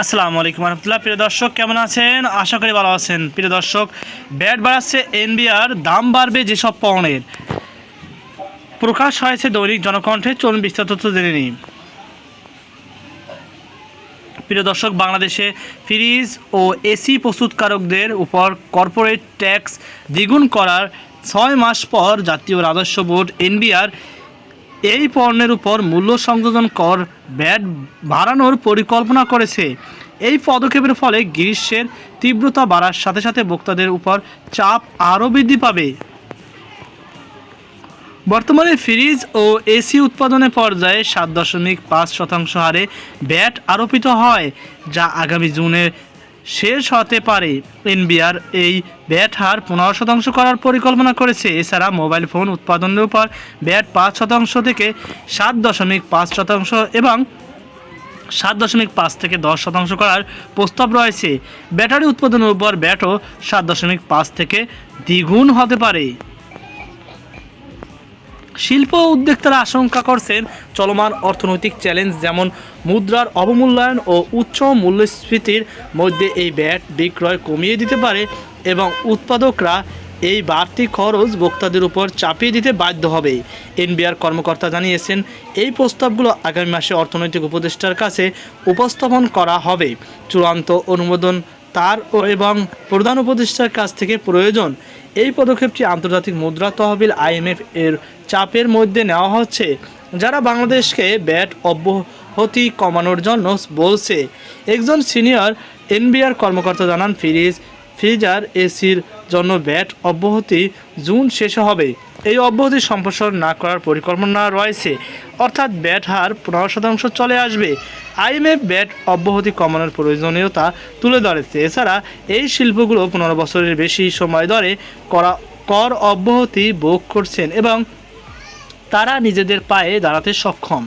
আসসালামু আলাইকুম রহমতুল্লাহ। প্রিয় দর্শক, কেমন আছেন? আশা করি ভালো আছেন। প্রিয় দর্শক, ব্যাট বাড়াচ্ছে এনবিআর, দাম বাড়বে যেসব পণ্যের প্রকাশ হয়েছে দৈনিক জনকণ্ঠে, চলুন বিস্তারিত জেনে নিই। প্রিয় দর্শক, বাংলাদেশে ফ্রিজ ও এসি প্রস্তুতকারকদের উপর কর্পোরেট ট্যাক্স দ্বিগুণ করার ছয় মাস পর জাতীয় রাজস্ব বোর্ড এনবিআর এই পণ্যের উপর মূল্য সংযোজন কর ব্যাট বাড়ানোর পরিকল্পনা করেছে। এই পদক্ষেপের ফলে গ্রীষ্মের তীব্রতা বাড়ার সাথে সাথে ভোক্তাদের উপর চাপ আরও বৃদ্ধি পাবে। বর্তমানে ফ্রিজ ও এসি উৎপাদনের পর্যায়ে সাত দশমিক পাঁচ শতাংশ হারে ব্যাট আরোপিত হয়, যা আগামী জুনে শেষ হতে পারে। এনবিআর এই ব্যাট হার পনেরো শতাংশ করার পরিকল্পনা করেছে। এছাড়া মোবাইল ফোন উৎপাদনের উপর ব্যাট পাঁচ শতাংশ থেকে সাত দশমিক পাঁচ শতাংশ এবং সাত দশমিক পাঁচ থেকে দশ শতাংশ করার প্রস্তাব রয়েছে। ব্যাটারি উৎপাদনের উপর ব্যাটও সাত দশমিক পাঁচ থেকে দ্বিগুণ হতে পারে। শিল্প উদ্যোক্তারা আশঙ্কা করছেন চলমান অর্থনৈতিক চ্যালেঞ্জ যেমন মুদ্রার অবমূল্যায়ন ও উচ্চ মূল্যস্ফীতির মধ্যে এই ব্যাট বিক্রয় কমিয়ে দিতে পারে এবং উৎপাদকরা এই বাড়তি খরচ ভোক্তাদের উপর চাপিয়ে দিতে বাধ্য হবে। এনবিআর কর্মকর্তা জানিয়েছেন, এই প্রস্তাবগুলো আগামী মাসে অর্থনৈতিক উপদেষ্টার কাছে উপস্থাপন করা হবে। চূড়ান্ত অনুমোদন তার ও এবং প্রধান উপদেষ্টার কাছ থেকে প্রয়োজন। এই পদক্ষেপটি আন্তর্জাতিক মুদ্রা তহবিল আইএমএফ এর চাপের মধ্যে নেওয়া হচ্ছে, যারা বাংলাদেশকে ব্যাট অব্যাহতি কমানোর জন্য বলছে। একজন সিনিয়র এনবিআর কর্মকর্তা জানান, ফ্রিজ ফ্রিজার এসির জন্য ব্যাট অব্যাহতি জুন শেষে হবে। এই অব্যাহতি সম্প্রসারণ না করার পরিকল্পনা রয়েছে। অর্থাৎ ব্যাট হার পনেরো শতাংশ চলে আসবে। আইএমএফ ব্যাট অব্যাহতি কমানোর প্রয়োজনীয়তা তুলে ধরেছে। এছাড়া এই শিল্পগুলো পনেরো বছরের বেশি সময় ধরে করা কর অব্যাহতি ভোগ করছেন এবং তারা নিজেদের পায়ে দাঁড়াতে সক্ষম।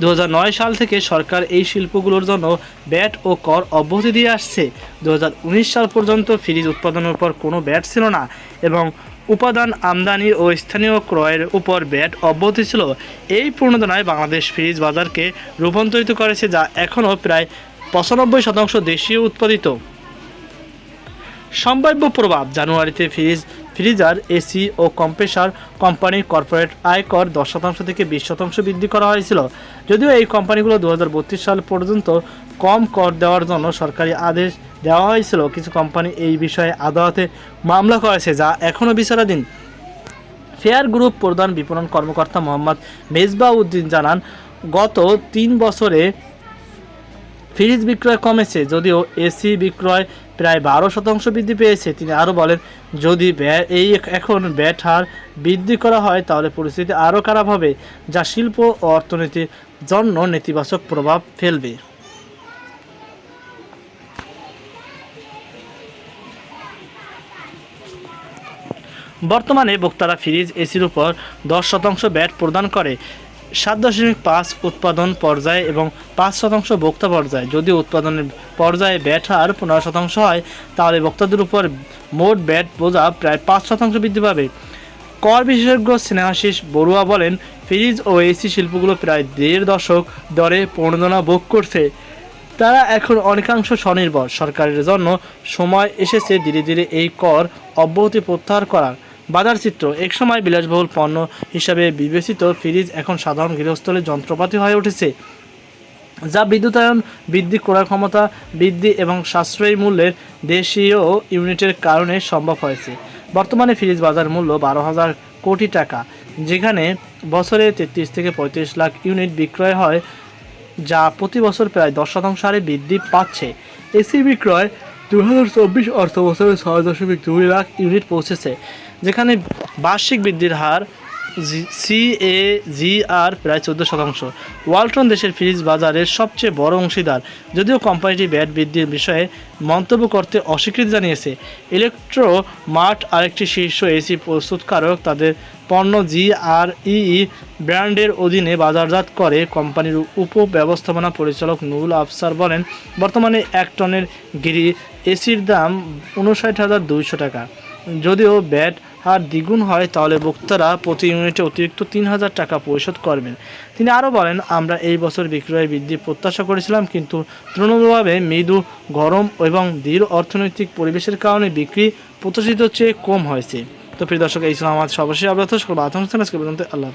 দু হাজার নয় সাল থেকে সরকার এই শিল্পগুলোর জন্য ব্যাট ও কর অব্যাহতি দিয়ে আসছে। দুহাজার উনিশ সাল পর্যন্ত ফ্রিজ উৎপাদনের উপর কোনো ব্যাট ছিল না এবং উপাদান আমদানি ও স্থানীয় ক্রয়ের উপর ব্যাট অব্যাহতি ছিল। এই প্রণোদনায় বাংলাদেশ ফ্রিজ বাজারকে রূপান্তরিত করেছে যা এখনও প্রায় পঁচানব্বই শতাংশ দেশীয় উৎপাদিত। সম্ভাব্য প্রভাব জানুয়ারিতে ফ্রিজ ফ্রিজার, এসি ও কম্প্রেসার কোম্পানির কর্পোরেট আয়কর দশ শতাংশ থেকে বিশ শতাংশ বৃদ্ধি করা হয়েছিল। যদিও এই কোম্পানিগুলো দু হাজার বত্রিশ সাল পর্যন্ত কম কর দেওয়ার জন্য সরকারি আদেশ দেওয়া হয়েছিল। কিছু কোম্পানি এই বিষয়ে আদালতে মামলা করেছে, যা এখনও বিচারাধীন। ফেয়ার গ্রুপ প্রধান বিপণন কর্মকর্তা মোহাম্মদ মেজবাহ উদ্দিন জানান, গত তিন বছরে ফ্রিজ বিক্রয় কমেছে, যদিও এসি বিক্রয় প্রায় বারো শতাংশ বৃদ্ধি পেয়েছে। তিনি আরও বলেন, যদি এই এখন ব্যাট হার বৃদ্ধি করা হয়, তাহলে পরিস্থিতি আরও খারাপ হবে, যা শিল্প ও অর্থনীতির জন্য নেতিবাচক প্রভাব ফেলবে। বর্তমানে ভোক্তারা ফ্রিজ, এসির উপর দশ শতাংশ ব্যাট প্রদান করে। সাত দশমিক পাঁচ উৎপাদন পর্যায়ে এবং পাঁচ শতাংশ ভোক্তা পর্যায়ে। যদি উৎপাদনের পর্যায়ে ব্যাট হার পনেরো শতাংশ হয়, তাহলে ভোক্তাদের উপর মোট ব্যাট বোঝা প্রায় পাঁচ শতাংশ বৃদ্ধি পাবে। কর বিশেষজ্ঞ স্নেহাশিস বড়ুয়া বলেন, ফ্রিজ ও এসি শিল্পগুলো প্রায় দেড় দশক দরে প্রণোদনা ভোগ করছে। তারা এখন অনেকাংশ স্বনির্ভর। সরকারের জন্য সময় এসেছে ধীরে ধীরে এই কর অব্যাহতি প্রত্যাহার করার। বাজার চিত্র। একসময় বিলাসবহুল পণ্য হিসাবে বিবেচিত ফ্রিজ এখন সাধারণ গৃহস্থলের যন্ত্রপাতি হয়ে উঠেছে, যা বিদ্যুতায়ন বৃদ্ধি করার ক্ষমতা বৃদ্ধি এবং সাশ্রয়ী মূল্যের দেশীয় ইউনিটের কারণে সম্ভব হয়েছে। বর্তমানে ফ্রিজ বাজার মূল্য বারো হাজার কোটি টাকা, যেখানে বছরে তেত্রিশ থেকে পঁয়ত্রিশ লাখ ইউনিট বিক্রয় হয়, যা প্রতি বছর প্রায় দশ শতাংশ হারে বৃদ্ধি পাচ্ছে। এসি বিক্রয় দু হাজার চব্বিশ অর্থ বছরে ছয় দশমিক দুই লাখ ইউনিট পৌঁছেছে। যেখানে বার্ষিক বৃদ্ধির হার সি এ জি আর প্রায় চোদ্দ শতাংশ। ওয়ালটন দেশের ফ্রিজ বাজারের সবচেয়ে বড় অংশীদার। যদিও কোম্পানিটি ব্যাট বৃদ্ধির বিষয়ে মন্তব্য করতে অস্বীকৃতি জানিয়েছে। ইলেকট্রো মার্ট আরেকটি শীর্ষ এসি প্রস্তুতকারক তাদের পণ্য জি আর ই ব্র্যান্ডের অধীনে বাজারজাত করে। কোম্পানির উপ ব্যবস্থাপনা পরিচালক নুরুল আফসার বলেন, বর্তমানে এক টনের গিরি এসির দাম উনষাট হাজার দুইশো টাকা। যদিও ব্যাট হার দ্বিগুণ হয়, তাহলে ভোক্তারা প্রতি ইউনিটে অতিরিক্ত তিন হাজার টাকা পরিশোধ করবেন। তিনি আরও বলেন, আমরা এই বছর বিক্রয় বৃদ্ধি প্রত্যাশা করেছিলাম, কিন্তু তুলনামূলকভাবে মৃদু, গরম এবং দৃঢ় অর্থনৈতিক পরিবেশের কারণে বিক্রি প্রত্যাশিত চেয়ে কম হয়েছে। তো প্রিয় দর্শক, এই ছিল আমার সর্বশেষ আবৃত সকল আতঙ্ক আল্লাহ